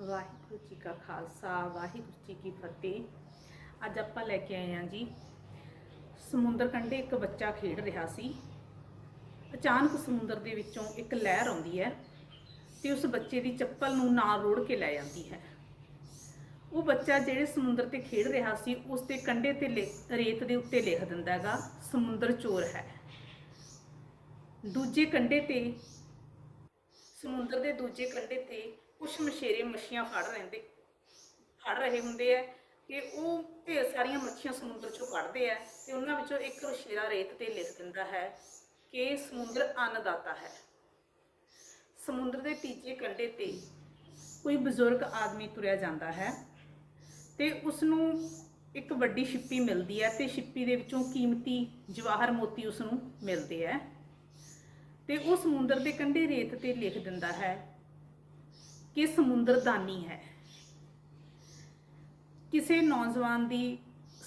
ਵਾਹਿਗੁਰੂ ਜੀ ਕਾ ਖਾਲਸਾ, ਵਾਹਿਗੁਰੂ ਜੀ ਕੀ ਫਤਿਹ। ਅੱਜ ਆਪਾਂ ਲੈ ਕੇ ਆਏ ਹਾਂ ਜੀ, ਸਮੁੰਦਰ ਕੰਢੇ ਇੱਕ ਬੱਚਾ ਖੇਡ ਰਿਹਾ ਸੀ। ਅਚਾਨਕ ਸਮੁੰਦਰ ਦੇ ਵਿੱਚੋਂ ਇੱਕ ਲਹਿਰ ਆਉਂਦੀ ਹੈ ਤੇ ਉਸ ਬੱਚੇ ਦੀ ਚੱਪਲ ਨੂੰ ਨਾਲ ਰੋੜ ਕੇ ਲੈ ਜਾਂਦੀ ਹੈ। ਉਹ ਬੱਚਾ ਜਿਹੜੇ ਸਮੁੰਦਰ ਤੇ ਖੇਡ ਰਿਹਾ ਸੀ, ਉਸ ਦੇ ਕੰਢੇ ਤੇ ਲਿਖ- ਰੇਤ ਦੇ ਉੱਤੇ ਲਿਖ ਦਿੰਦਾ ਹੈਗਾ, ਸਮੁੰਦਰ ਚੋਰ ਹੈ। ਦੂਜੇ ਕੰਢੇ ਤੇ, ਸਮੁੰਦਰ ਦੇ ਦੂਜੇ ਕੰਢੇ ਤੇ ਕੁਛ ਮਛੇਰੇ ਮੱਛੀਆਂ ਫੜ ਰਹਿੰਦੇ ਫੜ ਰਹੇ ਹੁੰਦੇ ਆ ਕਿ ਉਹ ਢੇਰ ਸਾਰੀਆਂ ਮੱਛੀਆਂ ਸਮੁੰਦਰ ਚੋਂ ਕੱਢਦੇ ਆ ਤੇ ਉਹਨਾਂ ਵਿੱਚੋਂ ਇੱਕ ਮਛੇਰਾ ਰੇਤ ਤੇ ਲਿਖ ਦਿੰਦਾ ਹੈ ਕਿ ਸਮੁੰਦਰ ਅੰਨਦਾਤਾ ਹੈ। ਸਮੁੰਦਰ ਦੇ ਤੀਜੇ ਕੰਢੇ ਤੇ ਕੋਈ ਬਜ਼ੁਰਗ ਆਦਮੀ ਤੁਰਿਆ ਜਾਂਦਾ ਹੈ ਤੇ ਉਸ ਨੂੰ ਇੱਕ ਵੱਡੀ ਛਿੱਪੀ ਮਿਲਦੀ ਹੈ ਤੇ ਛਿੱਪੀ ਦੇ ਵਿੱਚੋਂ ਕੀਮਤੀ ਜਵਾਹਰ ਮੋਤੀ ਉਸ ਨੂੰ ਮਿਲਦੇ ਹੈ। ਤੇ ਉਹ ਸਮੁੰਦਰ ਦੇ ਕੰਢੇ ਰੇਤ ਤੇ ਲਿਖ ਦਿੰਦਾ ਹੈ ਕਿ ਸਮੁੰਦਰ ਹੈ। ਕਿਸੇ ਨੌਜਵਾਨ ਦੀ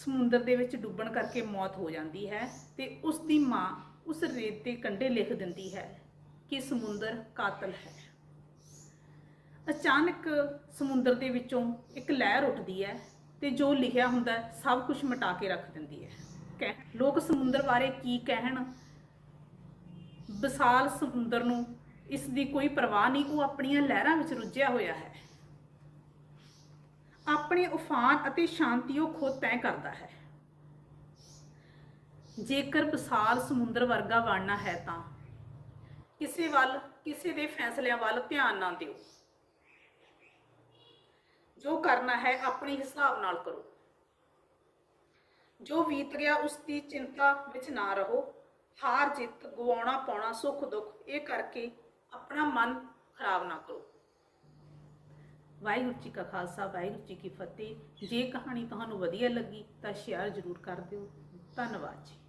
ਸਮੁੰਦਰ ਦੇ ਵਿੱਚ ਡੁੱਬਣ ਕਰਕੇ ਮੌਤ ਹੋ ਜਾਂਦੀ ਹੈ ਤੇ ਉਸ ਦੀ ਮਾਂ ਉਸ ਰੇਤ ਦੇ ਕੰਢੇ ਲਿਖ ਦਿੰਦੀ ਹੈ ਕਿ ਸਮੁੰਦਰ ਕਾਤਲ ਹੈ। ਅਚਾਨਕ ਸਮੁੰਦਰ ਦੇ ਵਿੱਚੋਂ ਇੱਕ ਲਹਿਰ ਉੱਠਦੀ ਹੈ ਤੇ ਜੋ ਲਿਖਿਆ ਹੁੰਦਾ ਸਭ ਕੁਝ ਮਿਟਾ ਕੇ ਰੱਖ ਦਿੰਦੀ ਹੈ। ਕਹਿ- ਲੋਕ ਸਮੁੰਦਰ ਬਾਰੇ ਕੀ ਕਹਿਣ? ਵਿਸ਼ਾਲ ਸਮੁੰਦਰ ਨੂੰ ਇਸ ਦੀ ਕੋਈ ਪਰਵਾਹ ਨਹੀਂ, ਉਹ ਆਪਣੀਆਂ ਲਹਿਰਾਂ ਵਿੱਚ ਰੁੱਝਿਆ ਹੋਇਆ ਹੈ। ਆਪਣੇ ਉਫਾਨ ਅਤੇ ਸ਼ਾਂਤੀ ਉਹ ਖੁਦ ਤੈਅ ਕਰਦਾ ਹੈ। ਜੇਕਰ ਵਿਸ਼ਾਲ ਸਮੁੰਦਰ ਵਰਗਾ ਬਣਨਾ ਹੈ ਤਾਂ ਕਿਸੇ ਵੱਲ, ਕਿਸੇ ਦੇ ਫੈਸਲਿਆਂ ਵੱਲ ਧਿਆਨ ਨਾ ਦਿਓ। ਜੋ ਕਰਨਾ ਹੈ ਆਪਣੇ ਹਿਸਾਬ ਨਾਲ ਕਰੋ। ਜੋ ਬੀਤ ਗਿਆ ਉਸ ਦੀ ਚਿੰਤਾ ਵਿੱਚ ਨਾ ਰਹੋ। ਹਾਰ ਜਿੱਤ ਗਵਾਉਣਾ ਪਾਉਣਾ ਸੁੱਖ ਦੁੱਖ ਇਹ ਕਰਕੇ ਆਪਣਾ ਮਨ ਖਰਾਬ ਨਾ ਕਰੋ। ਵਾਹਿਗੁਰੂ ਜੀ ਕਾ ਖਾਲਸਾ, ਵਾਹਿਗੁਰੂ ਜੀ ਕੀ ਫਤਿਹ। ਜੇ ਕਹਾਣੀ ਤੁਹਾਨੂੰ ਵਧੀਆ ਲੱਗੀ ਤਾਂ ਸ਼ੇਅਰ ਜ਼ਰੂਰ ਕਰ ਦਿਓ। ਧੰਨਵਾਦ ਜੀ।